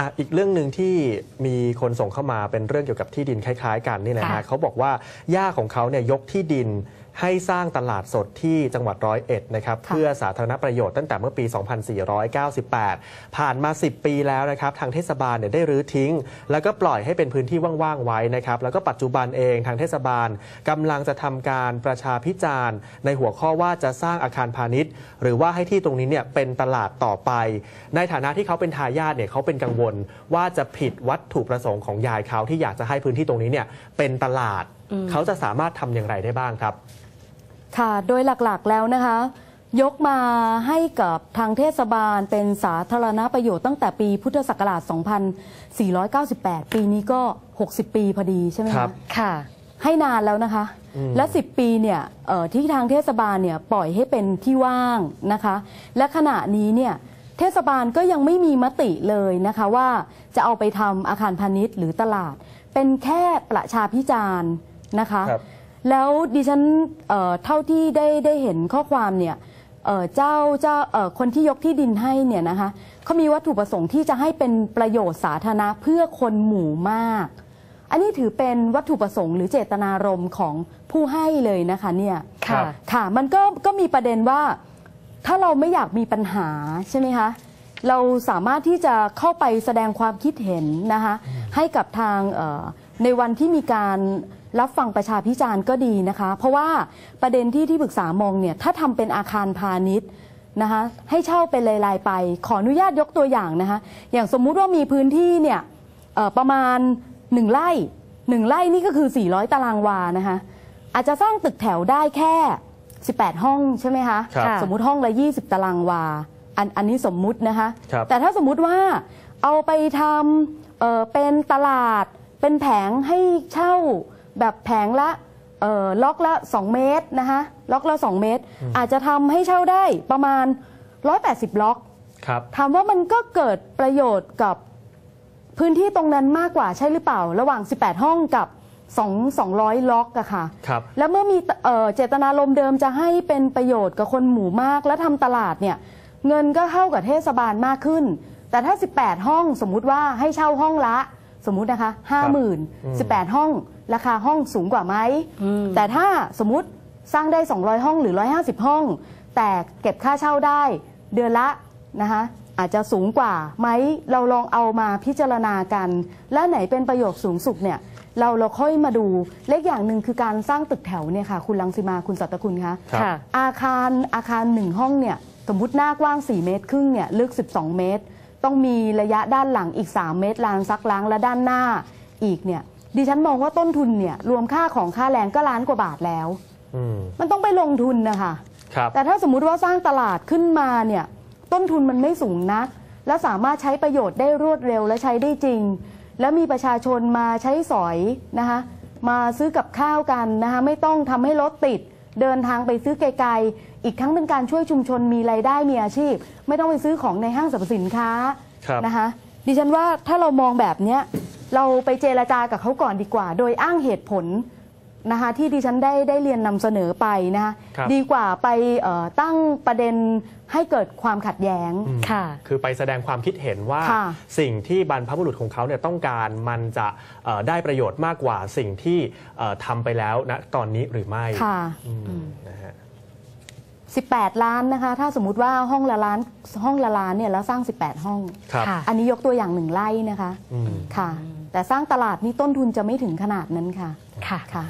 อะอีกเรื่องหนึ่งที่มีคนส่งเข้ามาเป็นเรื่องเกี่ยวกับที่ดินคล้าย ๆ กันนี่นะฮะค่ะ เขาบอกว่าย่าของเขาเนี่ยยกที่ดิน ให้สร้างตลาดสดที่จังหวัดร้อยเอ็ดนะครับค่ะเพื่อสาธารณประโยชน์ตั้งแต่เมื่อปี 2498 ผ่านมา 10 ปีแล้วนะครับทางเทศบาลเนี่ยได้รื้อทิ้ง แล้วก็ปล่อยให้เป็นพื้นที่ว่างๆไว้นะครับแล้วก็ปัจจุบันเองทางเทศบาลกำลังจะทำการประชาพิจารณ์ ในหัวข้อว่าจะสร้างอาคารพาณิชย์ หรือว่าให้ที่ตรงนี้เนี่ยเป็นตลาดต่อไป ในฐานะที่เขาเป็นทายาทเนี่ยเขาเป็นกังวลว่าจะผิดวัตถุประสงค์ของยายเขาที่อยากจะให้พื้นที่ตรงนี้เนี่ยเป็นตลาด เขาจะสามารถทำอย่างไรได้บ้างครับ ค่ะ โดยหลักๆแล้วนะคะ ยกมาให้กับทางเทศบาลเป็นสาธารณประโยชน์ตั้งแต่ปีพุทธศักราช 2498 ปีนี้ก็ 60 ปีพอดีใช่ไหมครัคะบค่ะ ให้นานแล้วนะคะ และ 10 ปีเนี่ยเอ่อที่ทางเทศบาลเนี่ยปล่อยให้เป็นที่ว่างนะคะ และขณะนี้เนี่ยเทศบาลก็ยังไม่มีมติเลยนะคะว่าจะเอาไปทำอาคารพาณิชย์หรือตลาด เป็นแค่ประชาพิจารณ์นะคะครับ แล้วดิฉันเอ่อเท่าที่ได้ได้เห็นข้อความเนี่ยเอ่อเจ้าเจ้าเอ่อคนที่ยกที่ดินให้เนี่ยนะคะเขามีวัตถุประสงค์ที่จะให้เป็นประโยชน์สาธารณะเพื่อคนหมู่มาก อันนี้ถือเป็นวัตถุประสงค์หรือเจตนารมณ์ของผู้ให้เลยนะคะเนี่ยครับค่ะมันก็ก็มีประเด็นว่า ถ้าเราไม่อยากมีปัญหาใช่ไหมคะเราสามารถที่จะเข้าไปแสดงความคิดเห็นนะคะให้กับทางเอ่อในวันที่มีการ รับฟังประชาพิจารณ์ก็ดีนะคะ เพราะว่าประเด็นที่ที่ปรึกษามองเนี่ยถ้าทำเป็นอาคารพาณิชย์นะคะให้เช่าเป็นรายๆไป ขออนุญาตยกตัวอย่างนะคะอย่างสมมุติว่ามีพื้นที่เนี่ยเอ่อประมาณ 1 ไร่1ไร่นี่ก็คือ 400 ตารางวานะคะอาจจะสร้างตึกแถวได้แค่ 18 ห้องใช่ไหมคะครับค่ะสมมุติห้องละ 20 ตารางวาอันอันนี้สมมุตินะคะครับแต่ถ้าสมมุติว่าเอาไปทำเอ่อเป็นตลาดเป็นแผงให้เช่า แบบแผงละเอ่อล็อกละ 2 เมตรนะคะล็อกละ 2 เมตร อาจจะทำให้เช่าได้ประมาณ 180 ล็อกครับถามว่ามันก็เกิดประโยชน์กับพื้นที่ตรงนั้นมากกว่าใช่หรือเปล่า ระหว่าง 18 ห้องกับ2 200 ล็อกอะค่ะครับแล้วเมื่อมีเอ่อเจตนารมณ์เดิมจะให้เป็นประโยชน์กับคนหมู่มาก และทำตลาดเนี่ยเงินก็เข้ากับเทศบาลมากขึ้น แต่ถ้า 18 ห้องสมมุติว่าให้เช่าห้องละ สมมุตินะคะ 50,000 18 ห้อง ราคาห้องสูงกว่าไหม แต่ถ้าสมมุติสร้างได้ 200 ห้องหรือ 150 ห้อง แต่เก็บค่าเช่าได้เดือนละนะคะอาจจะสูงกว่าไหมเราลองเอามาพิจารณากัน และไหนเป็นประโยชน์สูงสุดเนี่ยเราเราค่อยมาดูเล็กอย่างหนึ่งคือการสร้างตึกแถวเนี่ยค่ะคุณลังสิมาคุณสัตคุณคะครับค่ะอาคารอาคารหนึ่งห้องเนี่ยสมมติหน้ากว้าง 4 เมตรครึ่งเนี่ยลึก 12 เมตร ต้องมีระยะด้านหลังอีก 3 เมตรลานซักล้างและด้านหน้าอีกเนี่ย ดิฉันมองว่าต้นทุนเนี่ยรวมค่าของค่าแรงก็ล้านกว่าบาทแล้ว อืมมันต้องไปลงทุนนะคะ ครับแต่ถ้าสมมุติว่าสร้างตลาดขึ้นมาเนี่ยต้นทุนมันไม่สูงนัก และสามารถใช้ประโยชน์ได้รวดเร็วและใช้ได้จริง แล้วมีประชาชนมาใช้สอยนะคะมาซื้อกับข้าวกันนะคะไม่ต้องทำให้รถติด เดินทางไปซื้อไกลๆ อีกทั้งเป็นการช่วยชุมชนมีรายได้มีอาชีพ ไม่ต้องไปซื้อของในห้างสรรพสินค้าครับ นะคะดิฉันว่าถ้าเรามองแบบเนี้ย เราไปเจรจากับเขาก่อนดีกว่า โดยอ้างเหตุผลนะคะที่ดิฉันได้ได้เรียนนำเสนอไปนะคะครับ ดีกว่าไปเอ่อตั้งประเด็นให้เกิดความขัดแย้งค่ะ คือไปแสดงความคิดเห็นว่าค่ะสิ่งที่บรรพบุรุษของเขาเนี่ยต้องการมันจะเอ่อได้ประโยชน์มากกว่าสิ่งที่เอ่อทำไปแล้วณตอนนี้หรือไม่ค่ะ อืมนะฮะ 18 ล้านนะคะ ถ้าสมมุติว่าห้องละล้านห้องละล้านเนี่ยแล้วสร้าง 18 ห้อง ครับ ค่ะ อันนี้ยกตัวอย่างหนึ่งไร่นะคะอืม ค่ะ แต่สร้างตลาดนี่ต้นทุนจะไม่ถึงขนาดนั้นค่ะค่ะ ค่ะ